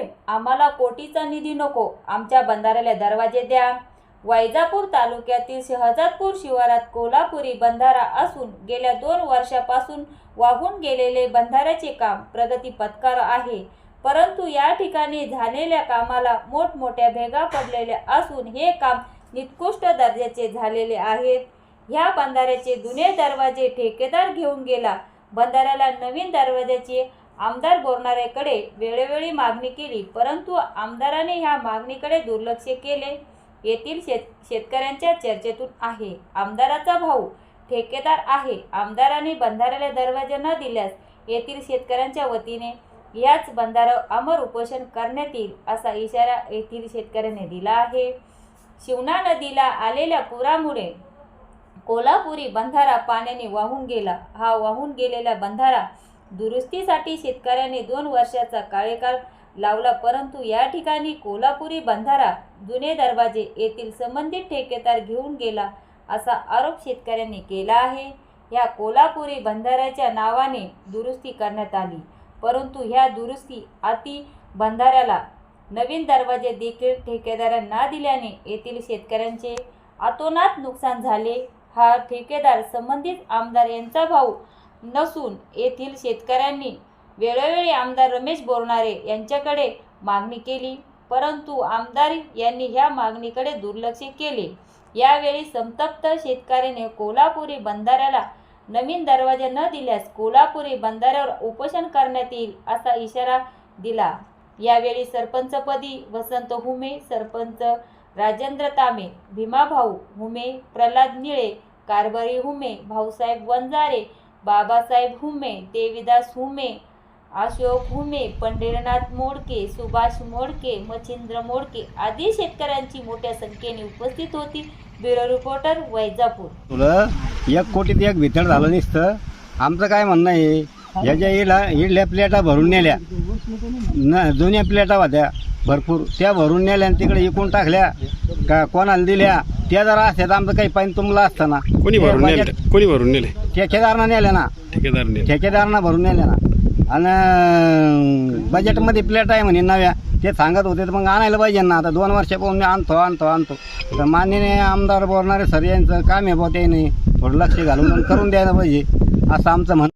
साहेब आम्हाला कोटीचा निधी नको. आमच्या बंधाऱ्याला दरवाजे द्या. वैजापूर तालुक्यातील शहजादपूर शिवारात कोल्हापुरी बंधारा असून गेल्या दोन वर्षापासून वाहून गेलेले बंधाऱ्याचे काम प्रगती पत्कार आहे. परंतु या ठिकाणी झालेल्या कामाला मोठमोठ्या भेगा पडलेल्या असून हे काम निकृष्ट दर्जाचे झालेले आहेत. ह्या बंधाऱ्याचे जुने दरवाजे ठेकेदार घेऊन गेला. बंधाऱ्याला नवीन दरवाज्याचे आमदार बोरणाऱ्याकडे वेळोवेळी मागणी केली परंतु आमदाराने ह्या मागणीकडे दुर्लक्ष केले. येथील शेत शेतकऱ्यांच्या चर्चेतून आहे. आमदाराचा भाऊ ठेकेदार आहे. आमदाराने बंधाऱ्याला दरवाजा न दिल्यास येथील शेतकऱ्यांच्या वतीने याच बंधाऱ्यावर अमर उपोषण करण्यात येईल असा इशारा येथील शेतकऱ्यांनी दिला आहे. शिवना नदीला आलेल्या पुरामुळे कोल्हापुरी बंधारा पाण्याने वाहून गेला. हा वाहून गेलेला बंधारा दुरुस्तीसाठी शेतकऱ्याने दोन वर्षाचा कार्यकाळ लावला परंतु या ठिकाणी कोल्हापुरी बंधारा जुने दरवाजे येथील संबंधित ठेकेदार घेऊन गेला असा आरोप शेतकऱ्यांनी केला आहे. या कोल्हापुरी बंधाऱ्याच्या नावाने दुरुस्ती करण्यात आली परंतु ह्या दुरुस्ती अति बंधाऱ्याला नवीन दरवाजे देखील ठेकेदारांना दिल्याने येथील शेतकऱ्यांचे अतोनात नुकसान झाले. हा ठेकेदार संबंधित आमदार यांचा भाऊ नसून येथील शेतकऱ्यांनी वेळोवेळी आमदार रमेश बोरणारे यांच्याकडे मागणी केली. परंतु आमदार यांनी ह्या मागणीकडे दुर्लक्ष केले. यावेळी संतप्त शेतकऱ्याने कोल्हापुरी बंधाऱ्याला नवीन दरवाजा न दिल्यास कोल्हापुरी बंधाऱ्यावर उपोषण करण्यात येईल असा इशारा दिला. यावेळी सरपंचपदी वसंत हुमे सरपंच राजेंद्र तामे भीमाभाऊ हुमे प्रल्हाद निळे कारभारी हुमे भाऊसाहेब वंजारे बाबासाहेब हुमे देवीदास हुमे अशोक हुमे पंढरीनाथ मोडके सुभाष मोडके मच्छिंद्र मोडके आदी शेतकऱ्यांची मोठ्या संख्येने उपस्थित होती. Bureau reporter Vaijapur. तुला एक कोटीत एक भितर झालं नसतं. आमचं काय म्हणणं आहे? ह्याच्या इला इडल्या प्लेटा भरून नेल्या. न जुन्या प्लेटा होत्या भरपूर. त्या भरून नेल्या आणि तिकडे इकून टाकल्या. का कोणाला दिल्या? त्या जरा असत्या तर आमचं काही पाणी तुमला असतं ना. कोणी भरून ते नेले कोणी भरून नेले ठेकेदारनं नेल्या ना. ठेकेदारने ठेकेदारांना भरून नेल्या ना. आणि बजेटमध्ये प्लेट आहे म्हणे नव्या. ते सांगत होते तर मग आणायला पाहिजे ना. आता दोन वर्षापासून मी आणतो आणतो आणतो. तर मान्यने आमदार बोलणारे सर यांचं काम आहे बुवा त्याने थोडं लक्ष घालून आणि करून द्यायला पाहिजे. असं आमचं म्हण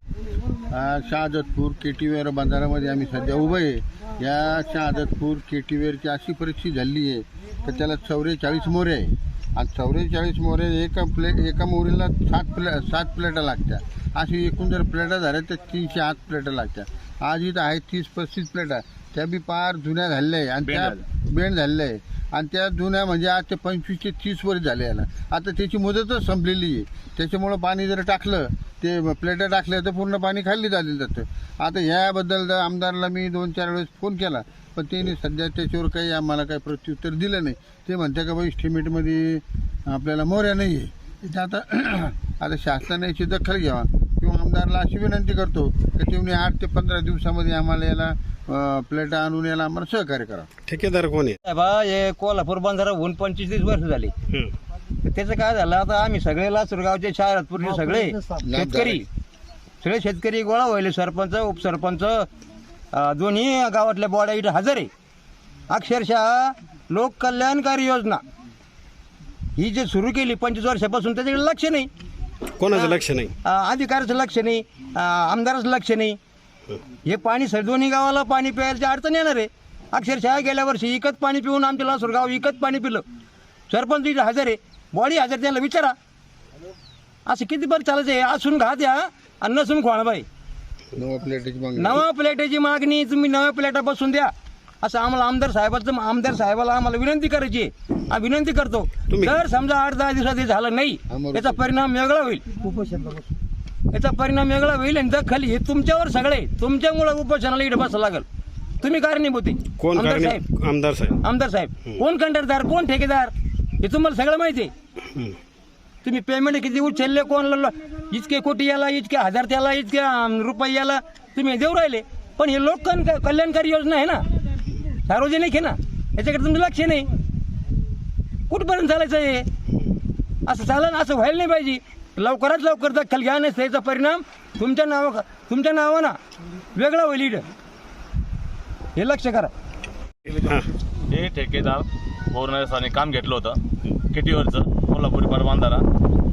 शहादतपूर केटीवेर बाजारामध्ये आम्ही सध्या उभं आहे. या शहादतपूर केटीवेरची अशी परिस्थिती झाली आहे तर त्याला चौवेचाळीस मोरे आहे. आणि चौवेचाळीस मोरे एका प्लेट एका मोरीला सात प्ले सात प्लेटं लागतात अशी एकूण जर प्लेटं झाल्या तर तीनशे आठ प्लेटं लागतात आज इथं आहे तीस पस्तीस प्लेटा त्या बी पार जुन्या झालेल्या आहे. आणि त्या बेंड झालेल्या आहे. आणि त्या जुन्या म्हणजे आज ते पंचवीस ते तीस वर्ष झाले याला. आता त्याची मुदतच संपलेली आहे. त्याच्यामुळं पाणी जर टाकलं ते प्लेटा टाकल्या तर पूर्ण पाणी खाली झालेलं जातं. आता ह्याबद्दल आमदारला मी दोन चार वेळेस फोन केला. पण त्यांनी सध्या त्याच्यावर काही आम्हाला काही प्रत्युत्तर दिलं नाही. ते म्हणते का बाई स्टिमेटमध्ये आपल्याला मोऱ्या नाही आहे इथं आता आता शासनाने याची दखल घ्यावा. किंवा आमदारला अशी विनंती करतो की तुम्ही आठ ते पंधरा दिवसामध्ये आम्हाला याला प्लेटा आणून याला आम्हाला सहकार्य करा. ठेकेदार कोण आहे? बा हे कोल्हापूर बंधारा होऊन पंचवीस तीस वर्ष झाली. त्याचं काय झालं आता आम्ही सगळे लासूरगावचे शहरातपूरचे सगळे शेतकरी. सगळे शेतकरी गोळा व्हायले सरपंच उपसरपंच दोन्ही गावातल्या बॉड्या इथं हजर आहे. अक्षरशः लोक कल्याणकारी योजना. ही जे सुरू केली पंचवीस वर्षापासून त्याच्याकडे लक्ष नाही. कोणाचं लक्ष नाही? अं, अधिकाऱ्याचं लक्ष नाही अं, आमदाराचं लक्ष नाही. हे पाणी सर दोन्ही गावाला पाणी प्यायची अडचण येणार आहे. अक्षरशः गेल्या वर्षी विकत पाणी पिऊन आमच्या लासूर गाव विकत पाणी पिलं. सरपंच इथं हजर आहे बॉडी हजर त्याला विचारा. असं किती बरं चालायचं आहे? असून घात या आणि नसून खोळबाई नवा प्लेटाची मागणी. नवा प्लेटाची मागणी तुम्ही नव्या प्लेटा बसून द्या. असं आम्हाला आमदार साहेबाचं आमदार साहेबाला आम्हाला विनंती करायची आहे. आम्ही विनंती करतो. जर समजा आठ दहा दिवसात हे झालं नाही याचा परिणाम वेगळा होईल. याचा परिणाम वेगळा होईल आणि दखल हे तुमच्यावर सगळे तुमच्यामुळे उपोषणाला इकडे बसावं लागल. तुम्ही कारणीभूत. कोण आमदार साहेब. आमदार साहेब. आमदार साहेब. कोण कंत्राटदार कोण ठेकेदार? हे तुम्हाला सगळं माहिती आहे. तुम्ही पेमेंट किती उचलले कोण इतके कोटी याला इतके हजार त्याला इतके अं, रुपये याला तुम्ही देऊ राहिले. पण हे लोक कल्याणकारी योजना आहे ना? सार्वजनिक आहे ना? याच्याकडे तुमचं लक्ष नाही. कुठपर्यंत चालायचं हे? असं चालन असं व्हायला नाही पाहिजे. लवकरात लवकर दखल घ्या नाही त्याचा परिणाम तुमच्या नावा तुमच्या नावानं वेगळा होईल इड हे लक्ष करा. हे ठेकेदार बोरनासाने काम घेतलं होतं. केटीवरचं कोल्हापुरी परबांधारा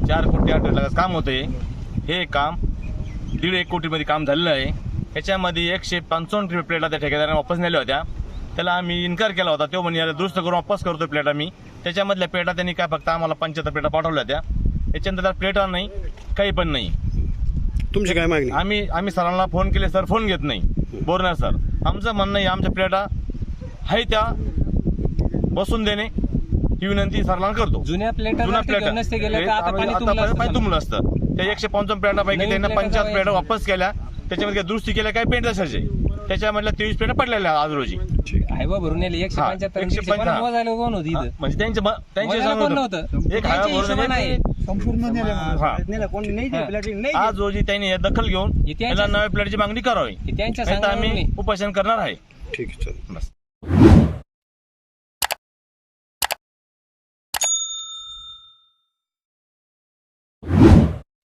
चार कोटी आठ लाखाचं काम होते हे. काम दीड एक कोटीमध्ये काम झालेलं आहे. याच्यामध्ये एकशे पंचावन्न प्लेटला त्या ठेकेदाराने वापस नेल्या होत्या. त्याला आम्ही इन्कार केला होता. तो म्हणजे याला दुरुस्त करून वापस करतो प्लेट आम्ही. त्याच्यामधल्या प्लेटा त्यांनी काय फक्त आम्हाला पंच्याहत्तर प्लेटा पाठवल्या होत्या याच्यानंतर त्या प्लेटा नाही काही पण नाही. तुमची काय मागणी? आम्ही आम्ही सरांना फोन केले सर फोन घेत नाही. बोरणार सर आमचं म्हणणं आहे आमच्या प्लेटा आहे त्या. बसून देणे. ही विनंती सरांना करतो. जुन्या प्लेटा जुन्या जर ते घेऊन नसते गेले तर आता आम्ही- पाणी आता तुंबलं असतं त्या एकशे पंचावन्न प्लेटापैकी त्यांना प्लेटा पंचाहत्तर प्लेटा. वापस केल्या. त्याच्यामध्ये दुरुस्ती केल्या काही पेंट असायचे त्याच्यामधल्या तेवीस प्लेटा पडलेल्या आज रोजी. भरून एकशे हा, पंच्याहत्तर एकशे एकशे पन्नास पंचा- मोजायला कोण होती इथं? म्हणजे त्यांचे म- त्यांचे मोजायला सांगत कोण होतं. नव्हतं? एक हायवा त्यांच्या भरून हिशोबानं आहे. हा. हा. आज रोजी त्यांनी हे दखल घेऊन नव्या प्लेटची मागणी करावी. हे त्यांच्या सांगण्यावरून आम्ही नाही. उपोषण करणार आहे. ठीक आहे बस.